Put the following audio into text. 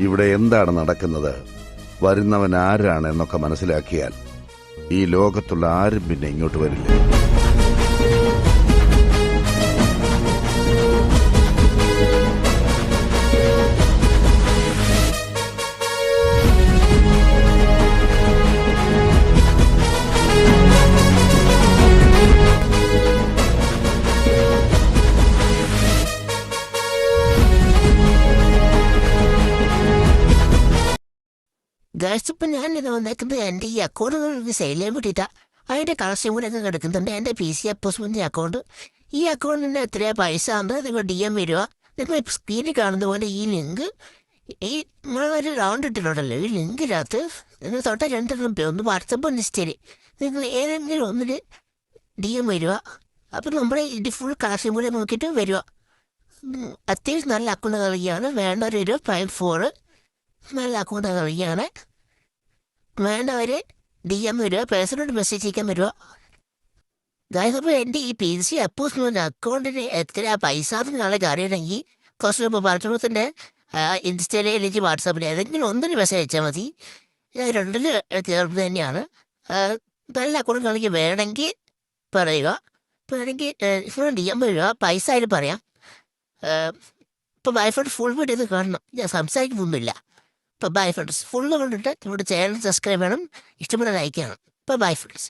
ഇവിടെ എന്താണ് നടക്കുന്നത്? വരുന്നവൻ ആരാണ് എന്നൊക്കെ മനസ്സിലാക്കിയാൽ ഈ ലോകത്തുള്ള ആരും പിന്നെ ഇങ്ങോട്ട് വരില്ല. ഇപ്പം ഞാനിത് വന്നേക്കുന്നത് എന്റെ ഈ അക്കൗണ്ട് സെയിൽ ചെയ്യാൻ വേണ്ടിയിട്ടാ. അതിന്റെ കളക്ഷൻ കൂടെ ഒക്കെ കിടക്കുന്നുണ്ട് എന്റെ പി സി അപ്പോസ്മെന്റ് അക്കൗണ്ട് ഈ അക്കൗണ്ടിന് എത്രയാ പൈസ? ആണ് നിങ്ങൾ ഡി എം വരിക നിങ്ങൾ സ്ക്രീനിൽ കാണുന്ന പോലെ ഈ ലിങ്ക് ഈ നിങ്ങളൊരു റൗണ്ട് ഇട്ടിട്ടുണ്ടല്ലോ. ഈ ലിങ്കിനകത്ത് നിങ്ങൾ തൊട്ട രണ്ടെണ്ണം പേ ഒന്ന് വാട്സപ്പ് ഒന്ന് ശരി നിങ്ങൾ ഏതെങ്കിലും ഒന്നിൽ ഡി എം വരിക അപ്പം നമ്മുടെ ഇത് ഫുൾ കളക്ഷൻ കൂടെ നോക്കിയിട്ട് വരിക അത്യാവശ്യം നല്ല അക്കൗണ്ട് കളിക്കുകയാണ് വേണ്ട ഒരു ഫൈവ് ഫോർ നല്ല അക്കൗണ്ട് കളിക്കുകയാണ് വേണ്ടവർ ഡി എം വരുമോ പേഴ്സണൽ മെസ്സേജ് അയക്കാൻ വരുമോ ഗായ്സ് അപ്പോൾ എന്റെ ഈ പി സി അപ്പോസ് അക്കൗണ്ടിന് എത്ര പൈസ നാളെ അറിയണമെങ്കിൽ കുറച്ച് മുമ്പ് പറഞ്ഞത്തിന്റെ ഇൻസ്റ്റയിലെ അല്ലെങ്കിൽ വാട്സാപ്പിൽ ഏതെങ്കിലും ഒന്നിന് മെസ്സേജ് അയച്ചാൽ മതി. ഞാൻ രണ്ടിന് തീർന്നു തന്നെയാണ്. നല്ല അക്കൗണ്ട് കളിക്ക് വേണമെങ്കിൽ പറയുക. വേണമെങ്കിൽ ഇപ്പോൾ ഡി എം വരിക പൈസ ആയാലും പറയാം. ഇപ്പോൾ വൈഫോട് ഫുൾ വീഡിയോ ഇത് കാണണം. ഞാൻ സംസാരിക്കുന്നൊന്നുമില്ല. ഇപ്പോൾ ബൈ ഫ്രണ്ട്സ് ഫുള്ള് കണ്ടിട്ട് നമ്മുടെ ചാനൽ സബ്സ്ക്രൈബ് ചെയ്യണം ഇഷ്ടപ്പെട്ട ലൈക്ക് ചെയ്യണം ഇപ്പോൾ ബൈ ഫ്രണ്ട്സ്